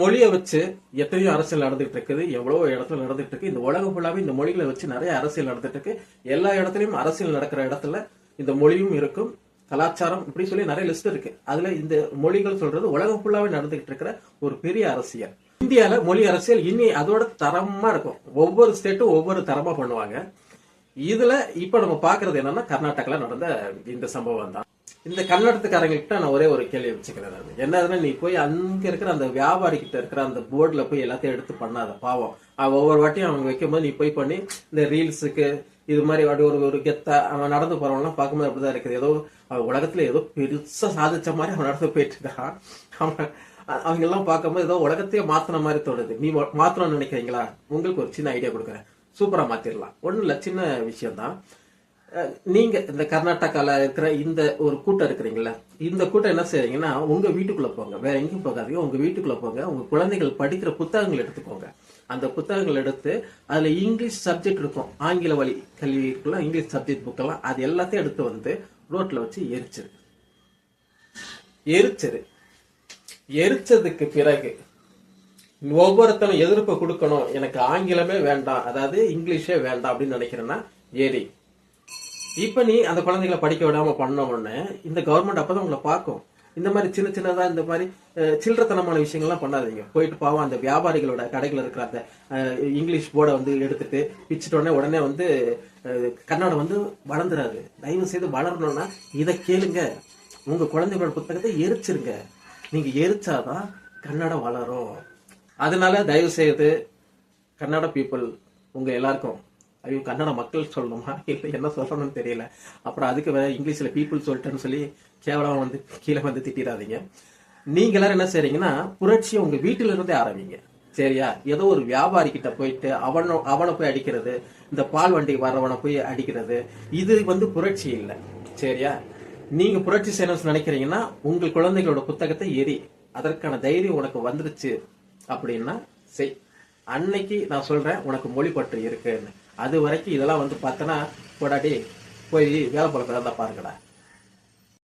மொழியை வச்சு எத்தனையோ அரசியல் நடந்துட்டு இருக்குது எவ்வளோ இடத்துல நடந்துட்டு இருக்கு இந்த உலகம் ஃபுல்லாவே இந்த மொழிகளை வச்சு நிறைய அரசியல் நடந்துட்டு இருக்கு எல்லா இடத்துலயும் அரசியல் நடக்கிற இடத்துல இந்த மொழியும் இருக்கும். கலாச்சாரம் இப்படி சொல்லி நிறைய லிஸ்ட் இருக்கு. அதுல இந்த மொழிகள் சொல்றது உலகம் ஃபுல்லாவே நடந்துகிட்டு இருக்கிற ஒரு பெரிய அரசியல். இந்தியால மொழி அரசியல் இனி அதோட தரமா இருக்கும். ஒவ்வொரு ஸ்டேட்டும் ஒவ்வொரு தரமா பண்ணுவாங்க. இதுல இப்ப நம்ம பாக்குறது என்னன்னா கர்நாடகால நடந்த இந்த சம்பவம் தான். இந்த கன்னடத்துக்காரங்ககிட்ட நான் ஒரே ஒரு கேள்வி வச்சுக்கிறேன் நான். என்னதுன்னா நீ போய் அங்க இருக்கிற அந்த வியாபாரி கிட்ட இருக்கிற அந்த போர்டுல போய் எல்லாத்தையும் எடுத்து பண்ணாத பாவம். ஒவ்வொரு வாட்டியும் அவங்க வைக்கும்போது நீ போய் பண்ணி இந்த ரீல்ஸுக்கு இது மாதிரி அப்படி ஒரு ஒரு கெத்தா அவன் நடந்து போறவன்லாம் பார்க்கும்போது அப்படிதான் இருக்குது. ஏதோ உலகத்துல ஏதோ பெருசா சாதிச்ச மாதிரி அவன் நடந்து போயிட்டு இருக்கான் அவன் அவங்க எல்லாம் பார்க்கும்போது ஏதோ உலகத்தையே மாத்தின மாதிரி தோணுது. நீ மாத்தணும்னு நினைக்கிறீங்களா? உங்களுக்கு ஒரு சின்ன ஐடியா கொடுக்குறேன். சூப்பரா மாத்திரலாம். ஒன்றும் இல்ல சின்ன விஷயம் தான் நீங்க இந்த கர்நாடகால இருக்கிற இந்த ஒரு கூட்டம் இருக்கிறீங்களா இந்த கூட்டம் என்ன செய்றீங்கன்னா உங்க வீட்டுக்குள்ள போங்க. வேற எங்கேயும் போகாதீங்க. உங்க வீட்டுக்குள்ள போங்க. உங்க குழந்தைகள் படிக்கிற புத்தகங்கள் எடுத்துக்கோங்க. அந்த புத்தகங்கள் எடுத்து அதுல இங்கிலீஷ் சப்ஜெக்ட் இருக்கும். ஆங்கில வழி கல்வி இருக்குல்ல இங்கிலீஷ் சப்ஜெக்ட் புக்கெல்லாம் அது எல்லாத்தையும் எடுத்து வந்து ரோட்ல வச்சு எரிச்சிரு. எரிச்சிரு. எரிச்சதுக்கு பிறகு ஒவ்வொருத்தனும் எதிர்ப்பு கொடுக்கணும். எனக்கு ஆங்கிலமே வேண்டாம். அதாவது இங்கிலீஷே வேண்டாம் அப்படின்னு நினைக்கிறேன்னா ஏரி இப்ப நீ அந்த குழந்தைகளை படிக்க விடாம பண்ண உடனே இந்த கவர்மெண்ட் அப்பதான் உங்களை பார்க்கும். இந்த மாதிரி சின்ன சின்னதா இந்த மாதிரி சில்லறத்தனமான விஷயங்கள்லாம் பண்ணாதீங்க. போயிட்டு பாவம் அந்த வியாபாரிகளோட கடைகள் இருக்கிற அந்த இங்கிலீஷ் போர்டை வந்து எடுத்துட்டு பிச்சுட்டோடனே உடனே வந்து கன்னடம் வந்து வளர்ந்துராது தயவு செய்து வளரணும்னா இதை கேளுங்க. உங்க குழந்தைகளோட புத்தகத்தை எரிச்சிருங்க. நீங்க எரிச்சாதான் கன்னடம் வளரும். அதனால தயவு செய்து கன்னட பீப்புள் உங்க எல்லாருக்கும் ஐயோ கன்னட மக்கள் சொல்லணுமா? இல்லை என்ன சொல்லணும்னு தெரியல. அப்புறம் அதுக்கு வேற இங்கிலீஷ்ல பீப்புள் சொல்லிட்டேன்னு சொல்லி கேவலமா வந்து கீழே வந்து திட்டிடாதீங்க. நீங்க எல்லாரும் என்ன செய்றீங்கன்னா புரட்சியை உங்க வீட்டில இருந்தே ஆரம்பிங்க. சரியா? ஏதோ ஒரு வியாபாரி கிட்ட போயிட்டு அவன அவனை போய் அடிக்கிறது இந்த பால் வண்டி வர்றவனை போய் அடிக்கிறது இது வந்து புரட்சி இல்லை. சரியா? நீங்க புரட்சி செய்யணும்னு நினைக்கிறீங்கன்னா உங்கள் குழந்தைகளோட புத்தகத்தை எரி. அதற்கான தைரியம் உனக்கு வந்துருச்சு அப்படின்னா செய். அன்னைக்கு நான் சொல்றேன் உனக்கு மொழிப்பற்று இருக்குன்னு. அது வரைக்கும் இதெல்லாம் வந்து பார்த்தனா போடாடி போய் வேலை பழக்கம் தான் பாருங்கடா.